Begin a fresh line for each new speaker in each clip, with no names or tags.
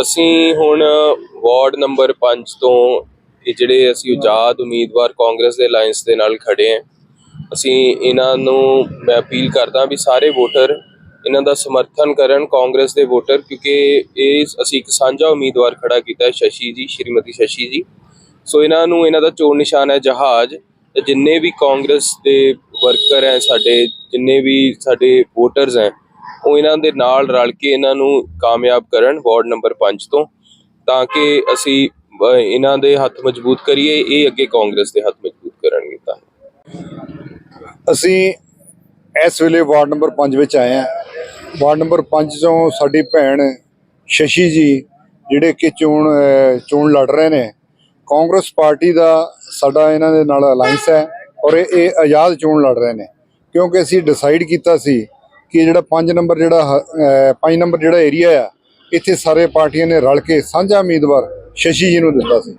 ਅਸੀਂ ਹੁਣ ward number 5 ਤੋਂ ਇਹ ਜਿਹੜੇ ਅਸੀਂ ਆਜ਼ਾਦ ਉਮੀਦਵਾਰ ਕਾਂਗਰਸ ਦੇ ਅਲਾਈਅੰਸ ਦੇ ਨਾਲ ਖੜੇ ਹਾਂ, ਅਸੀਂ ਇਹਨਾਂ ਨੂੰ ਮੈਂ ਅਪੀਲ ਕਰਦਾ ਵੀ ਸਾਰੇ ਵੋਟਰ ਇਹਨਾਂ ਦਾ ਸਮਰਥਨ ਕਰਨ ਕਾਂਗਰਸ ਦੇ ਵੋਟਰ, ਕਿਉਂਕਿ ਇਹ ਅਸੀਂ ਇੱਕ ਸਾਂਝਾ ਉਮੀਦਵਾਰ ਖੜਾ ਕੀਤਾ ਸ਼ਸ਼ੀ ਜੀ, ਸ਼੍ਰੀਮਤੀ ਸ਼ਸ਼ੀ ਜੀ। ਸੋ ਇਹਨਾਂ ਨੂੰ ਇਹਨਾਂ ਦਾ ਚੋਣ ਨਿਸ਼ਾਨ ਹੈ ਜਹਾਜ਼। ਤੇ ਜਿੰਨੇ ਵੀ ਕਾਂਗਰਸ ਦੇ ਵਰਕਰ ਹੈ, ਸਾਡੇ ਜਿੰਨੇ ਵੀ ਸਾਡੇ ਵੋਟਰਸ ਹੈ ਉਹ ਇਹਨਾਂ ਦੇ ਨਾਲ ਰਲ ਕੇ ਇਹਨਾਂ ਨੂੰ ਕਾਮਯਾਬ ਕਰਨ ਵਾਰਡ ਨੰਬਰ 5 ਤੋਂ, ਤਾਂ ਕਿ ਅਸੀਂ ਇਹਨਾਂ ਦੇ ਹੱਥ ਮਜ਼ਬੂਤ ਕਰੀਏ, ਇਹ ਅੱਗੇ ਕਾਂਗਰਸ ਦੇ ਹੱਥ ਮਜ਼ਬੂਤ ਕਰਨਗੇ ਤਾਂ।
ਅਸੀਂ ਇਸ ਵੇਲੇ ਵਾਰਡ ਨੰਬਰ 5 ਵਿੱਚ ਆਏ ਹਾਂ। ਵਾਰਡ ਨੰਬਰ 5 ਤੋਂ ਸਾਡੀ ਭੈਣ ਸ਼ਸ਼ੀ ਜੀ, ਜਿਹੜੇ ਕਿ ਚੋਣ ਚੋਣ ਲੜ ਰਹੇ ਨੇ, ਕਾਂਗਰਸ ਪਾਰਟੀ ਦਾ ਸਾਡਾ ਇਹਨਾਂ ਦੇ ਨਾਲ ਅਲਾਈਅੰਸ ਹੈ ਔਰ ਇਹ ਆਜ਼ਾਦ ਚੋਣ ਲੜ ਰਹੇ ਨੇ। ਕਿਉਂਕਿ ਅਸੀਂ ਡਿਸਾਈਡ ਕੀਤਾ ਸੀ ਕਿ ਜਿਹੜਾ 5 ਨੰਬਰ ਜਿਹੜਾ 5 ਨੰਬਰ ਜਿਹੜਾ ਏਰੀਆ ਆ, ਇੱਥੇ ਸਾਰੇ ਪਾਰਟੀਆਂ ਨੇ ਰਲ ਕੇ ਸਾਂਝਾ ਉਮੀਦਵਾਰ ਸ਼ਸ਼ੀ ਜੀ ਨੂੰ ਦਿੱਤਾ ਸੀ।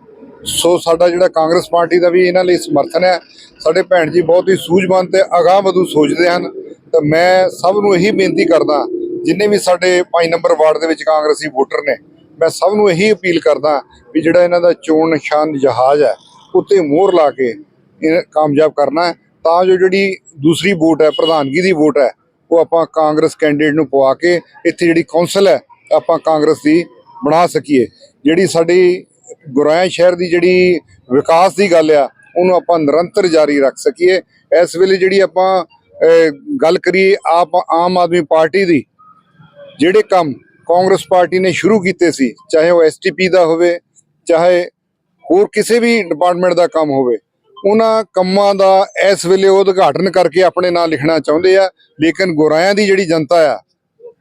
ਸੋ ਸਾਡਾ ਜਿਹੜਾ ਕਾਂਗਰਸ ਪਾਰਟੀ ਦਾ ਵੀ ਇਹਨਾਂ ਲਈ ਸਮਰਥਨ ਹੈ, ਸਾਡੇ ਭੈਣ ਜੀ ਬਹੁਤ ਹੀ ਸੂਝਵਾਨ ਤੇ ਅਗਾਂਹ ਵਧੂ ਸੋਚਦੇ ਹਨ। ਤਾਂ ਮੈਂ ਸਭ ਨੂੰ ਇਹੀ ਬੇਨਤੀ ਕਰਦਾ, ਜਿੰਨੇ ਵੀ ਸਾਡੇ 5 ਨੰਬਰ ਵਾਰਡ ਦੇ ਵਿੱਚ ਕਾਂਗਰਸੀ ਵੋਟਰ ਨੇ, ਮੈਂ ਸਭ ਨੂੰ ਇਹੀ ਅਪੀਲ ਕਰਦਾ ਵੀ ਜਿਹੜਾ ਇਹਨਾਂ ਦਾ ਚੋਣ ਨਿਸ਼ਾਨ ਜਹਾਜ਼ ਹੈ, ਉੱਤੇ ਮੋਹਰ ਲਾ ਕੇ ਇਹ ਕਾਮਯਾਬ ਕਰਨਾ ਤਾਂ ਜੋ ਜਿਹੜੀ ਦੂਸਰੀ ਵੋਟ ਹੈ, ਪ੍ਰਧਾਨਗੀ ਦੀ ਵੋਟ ਹੈ ਉਹ ਆਪਾਂ ਕਾਂਗਰਸ ਕੈਂਡੀਡੇਟ ਨੂੰ ਪਵਾ ਕੇ ਇੱਥੇ ਜਿਹੜੀ ਕੌਂਸਲ ਹੈ, ਆਪਾਂ ਕਾਂਗਰਸ ਦੀ ਬਣਾ ਸਕੀਏ। ਜਿਹੜੀ ਸਾਡੀ ਗੁਰਾਇਆ ਸ਼ਹਿਰ ਦੀ ਜਿਹੜੀ ਵਿਕਾਸ ਦੀ ਗੱਲ ਆ, ਉਹਨੂੰ ਆਪਾਂ ਨਿਰੰਤਰ ਜਾਰੀ ਰੱਖ ਸਕੀਏ। ਇਸ ਵੇਲੇ ਜਿਹੜੀ ਆਪਾਂ ਗੱਲ ਕਰੀਏ ਆਪ, ਆਮ ਆਦਮੀ ਪਾਰਟੀ ਦੀ, ਜਿਹੜੇ ਕੰਮ ਕਾਂਗਰਸ ਪਾਰਟੀ ਨੇ ਸ਼ੁਰੂ ਕੀਤੇ ਸੀ, ਚਾਹੇ ਉਹ ਐਸਟੀਪੀ ਦਾ ਹੋਵੇ, ਚਾਹੇ ਹੋਰ ਕਿਸੇ ਵੀ ਡਿਪਾਰਟਮੈਂਟ ਦਾ ਕੰਮ ਹੋਵੇ ਉਹਨਾਂ ਕੰਮਾਂ ਦਾ ਇਸ ਵੇਲੇ ਉਹ ਉਦਘਾਟਨ ਕਰਕੇ ਆਪਣੇ ਨਾਂ ਲਿਖਣਾ ਚਾਹੁੰਦੇ ਆ, ਲੇਕਿਨ ਗੁਰਾਇਆਂ ਦੀ ਜਿਹੜੀ ਜਨਤਾ ਆ,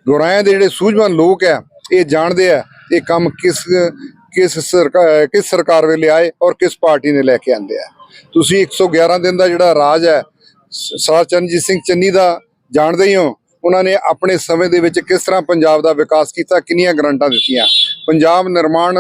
ਗੁਰਾਇਆਂ ਦੇ ਜਿਹੜੇ ਸੂਝਵਾਨ ਲੋਕ ਆ, ਇਹ ਜਾਣਦੇ ਆ ਇਹ ਕੰਮ ਕਿਸ ਕਿਸ ਸਰਕਾਰ ਕਿਸ ਸਰਕਾਰ ਵੇਲੇ ਆਏ ਔਰ ਕਿਸ ਪਾਰਟੀ ਨੇ ਲੈ ਕੇ ਆਂਦੇ ਆ। ਤੁਸੀਂ 111 ਦਿਨ ਦਾ ਜਿਹੜਾ ਰਾਜ ਹੈ ਸਰਦਾਰ ਚਰਨਜੀਤ ਸਿੰਘ ਚੰਨੀ ਦਾ ਜਾਣਦੇ ਹੀ ਹੋ, ਉਹਨਾਂ ਨੇ ਆਪਣੇ ਸਮੇਂ ਦੇ ਵਿੱਚ ਕਿਸ ਤਰ੍ਹਾਂ ਪੰਜਾਬ ਦਾ ਵਿਕਾਸ ਕੀਤਾ, ਕਿੰਨੀਆਂ ਗਰੰਟਾਂ ਦਿੱਤੀਆਂ। ਪੰਜਾਬ ਨਿਰਮਾਣ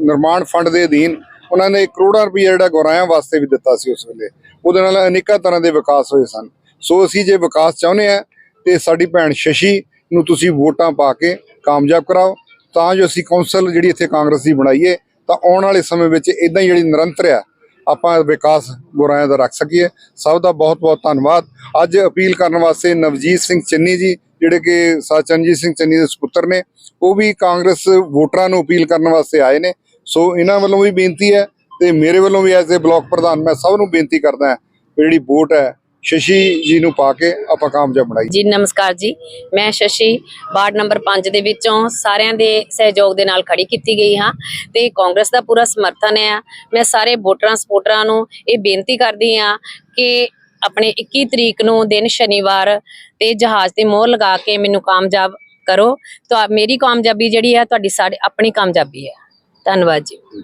ਨਿਰਮਾਣ ਫੰਡ ਦੇ ਅਧੀਨ ਉਹਨਾਂ ਨੇ ਕਰੋੜਾਂ ਰੁਪਏ ਜਿਹੜਾ ਗੋਰਾਇਆਂ ਵਾਸਤੇ ਵੀ ਦਿੱਤਾ ਸੀ ਉਸ ਵੇਲੇ। ਉਹਦੇ ਨਾਲ ਅਨੇਕਾਂ ਤਰ੍ਹਾਂ ਦੇ ਵਿਕਾਸ ਹੋਏ ਸਨ। ਸੋ ਅਸੀਂ ਜੇ ਵਿਕਾਸ ਚਾਹੁੰਦੇ ਆ ਤੇ ਸਾਡੀ ਭੈਣ ਸ਼ਸ਼ੀ ਨੂੰ ਤੁਸੀਂ ਵੋਟਾਂ ਪਾ ਕੇ ਕਾਮਯਾਬ ਕਰਾਓ। ਤਾਂ ਜੋ ਅਸੀਂ ਕੌਂਸਲ ਜਿਹੜੀ ਇੱਥੇ ਕਾਂਗਰਸ ਦੀ ਬਣਾਈਏ ਤਾਂ ਆਉਣ ਵਾਲੇ ਸਮੇਂ ਵਿੱਚ ਇਦਾਂ ਹੀ ਜਿਹੜੀ ਨਿਰੰਤਰ ਆ, ਆਪਾਂ ਵਿਕਾਸ ਗੁਰਾਇਆਂ ਦਾ ਰੱਖ ਸਕੀਏ। ਸਭ ਦਾ ਬਹੁਤ ਬਹੁਤ ਧੰਨਵਾਦ। ਅੱਜ ਅਪੀਲ ਕਰਨ ਵਾਸਤੇ ਨਵਜੀਤ ਸਿੰਘ ਚੰਨੀ ਜੀ, ਜਿਹੜੇ ਕਿ ਸਾਚਨਜੀਤ ਸਿੰਘ ਚੰਨੀ ਦੇ ਸੁਪੁੱਤਰ ਨੇ, ਉਹ ਵੀ ਕਾਂਗਰਸ ਵੋਟਰਾਂ ਨੂੰ ਅਪੀਲ ਕਰਨ ਵਾਸਤੇ ਆਏ ਨੇ। ਸੋ ਇਹਨਾਂ ਵੱਲੋਂ ਵੀ ਬੇਨਤੀ ਹੈ ਤੇ ਮੇਰੇ ਵੱਲੋਂ ਵੀ ਐਜ਼ ਏ ਬਲਾਕ ਪ੍ਰਧਾਨ ਮੈਂ ਸਭ ਨੂੰ ਬੇਨਤੀ ਕਰਦਾ ਹਾਂ ਜਿਹੜੀ ਵੋਟ ਹੈ ਸ਼ਸ਼ੀ ਜੀ ਨੂੰ ਪਾ ਕੇ ਆਪਾਂ ਕਾਮਯਾਬ ਬਣਾਈਏ।
ਜੀ, ਨਮਸਕਾਰ ਜੀ। ਮੈਂ ਸ਼ਸ਼ੀ ਵਾਰਡ ਨੰਬਰ 5 ਦੇ ਵਿੱਚੋਂ ਸਾਰਿਆਂ ਦੇ ਸਹਿਯੋਗ ਦੇ ਨਾਲ ਖੜੀ ਕੀਤੀ ਗਈ ਹਾਂ ਤੇ ਕਾਂਗਰਸ ਦਾ ਪੂਰਾ ਸਮਰਥਨ ਹੈ। ਮੈਂ ਸਾਰੇ ਵੋਟਰਾਂ ਸਪੋਰਟਰਾਂ ਨੂੰ ਇਹ ਬੇਨਤੀ ਕਰਦੀ ਹਾਂ ਕਿ ਆਪਣੇ 21 ਤਰੀਕ ਨੂੰ ਦਿਨ ਸ਼ਨੀਵਾਰ ਤੇ ਜਹਾਜ਼ ਤੇ ਮੋਹਰ ਲਗਾ ਕੇ ਮੈਨੂੰ ਕਾਮਯਾਬ ਕਰੋ। ਤਾਂ ਮੇਰੀ ਕਾਮਯਾਬੀ ਜਿਹੜੀ ਹੈ, ਤੁਹਾਡੀ ਸਾਡੇ ਆਪਣੀ ਕਾਮਯਾਬੀ ਹੈ। ਧੰਨਵਾਦ ਜੀ।